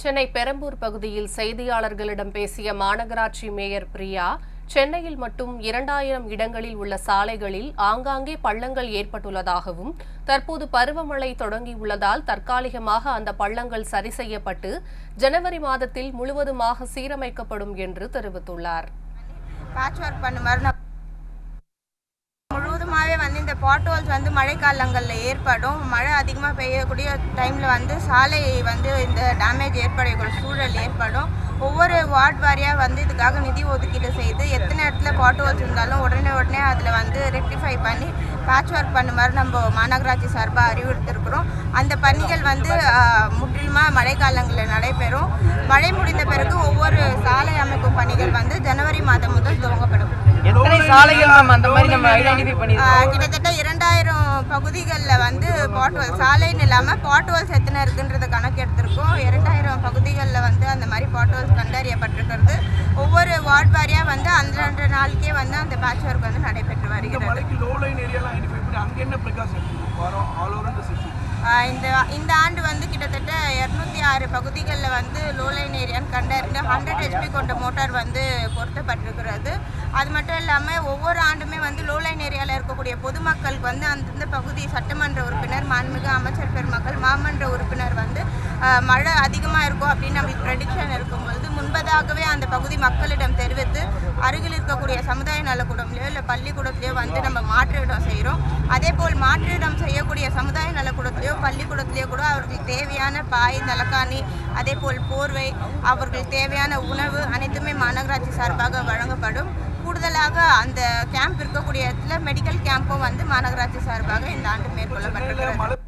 சென்னை பெரம்பூர் பகுதியில் செய்தியாளர்களிடம் பேசிய மாநகராட்சி மேயர் பிரியா சென்னையில் மட்டும் இரண்டாயிரம் இடங்களில் உள்ள சாலைகளில் ஆங்காங்கே பள்ளங்கள் ஏற்பட்டுள்ளதாகவும் தற்போது பருவமழை தொடங்கியுள்ளதால் தற்காலிகமாக அந்த பள்ளங்கள் சரி செய்யப்பட்டு ஜனவரி மாதத்தில் முழுவதுமாக சீரமைக்கப்படும் என்று தெரிவித்துள்ளார். பேட்ச் ஒர்க் பண்ணுமாறு வந்து இந்த பாட்ஹோல்ஸ் வந்து மழைக்காலங்களில் ஏற்படும். மழை அதிகமாக பெய்யக்கூடிய டைமில் வந்து சாலை வந்து இந்த டேமேஜ் ஏற்படக்கூடிய சூழல் ஏற்படும். ஒவ்வொரு வார்டு வாரியாக வந்து இதுக்காக நிதி ஒதுக்கீடு செய்து எத்தனை இடத்துல பாட்ஹோல்ஸ் இருந்தாலும் உடனே உடனே அதில் வந்து ரெக்டிஃபை பண்ணி பேட்ச் ஒர்க் பண்ணுமாறு நம்ம மாநகராட்சி சார்பாக அறிவுறுத்திருக்கிறோம். அந்த பணிகள் வந்து முற்றிலுமாக மழைக்காலங்களில் நடைபெறும். மழை முடிந்த பிறகு ஒவ்வொரு சாலை அமைக்கும் பணிகள் வந்து ஜனவரி மாதம் முதல் துவங்கப்படும். சாலைகள் அந்த மாதிரி நம்ம ஐடென்டிஃபை கிட்டத்தட்ட இரண்டாயிரம் பகுதிகளில் வந்து பாட்வல் சாலைன்னு இல்லாமல் பாட்வல்ஸ் எத்தனை இருக்குன்றத கணக்கு எடுத்திருக்கோம். இரண்டாயிரம் பகுதிகளில் வந்து அந்த மாதிரி பாட்வல்ஸ் கண்டறியப்பட்டிருக்கிறது. ஒவ்வொரு வார்டு வாரியாக வந்து அன்றன்ற நாளுக்கே வந்து அந்த பேட்ச் ஒர்க் வந்து நடைபெற்று வருகிறது. இந்த இந்த ஆண்டு வந்து கிட்டத்தட்ட இரநூத்தி ஆறு பகுதிகளில் வந்து லோலைன் ஏரியான்னு கண்டறிந்து ஹண்ட்ரட் ஹெச்பி கொண்ட மோட்டார் வந்து பொருத்தப்பட்டிருக்கிறது. அது மட்டும் இல்லாமல் ஒவ்வொரு ஆண்டுமே வந்து லோலைன் ஏரியாவில் இருக்கக்கூடிய பொதுமக்களுக்கு வந்து அந்தந்த பகுதி சட்டமன்ற உறுப்பினர் மாண்புமிகு அமைச்சர் பெருமக்கள் மாமன்ற உறுப்பினர் வந்து மழை அதிகமாக இருக்கும் அப்படின்னு நம்மளுக்கு ப்ரெடிக்ஷன் இருக்கும்பொழுது முன்பதாகவே அந்த பகுதி மக்களிடம் தெரிவித்து அருகில் இருக்கக்கூடிய சமுதாய நலக்கூடம்லையோ இல்லை பள்ளிக்கூடத்திலையோ வந்து நம்ம மாற்று இடம் செய்கிறோம். அதே போல் மாற்று இடம் செய்யக்கூடிய பள்ளிக்கூடத்திலையோ கூட அவர்களுக்கு தேவையான பாய் தலக்காணி அதே போல் போர்வை அவர்களுக்கு தேவையான உணவு அனைத்துமே மாநகராட்சி சார்பாக வழங்கப்படும். கூடுதலாக அந்த கேம்ப் இருக்கக்கூடிய இடத்துல மெடிக்கல் கேம்பும் வந்து மாநகராட்சி சார்பாக இந்த ஆண்டு மேற்கொள்ளப்பட்டிருக்கிறது.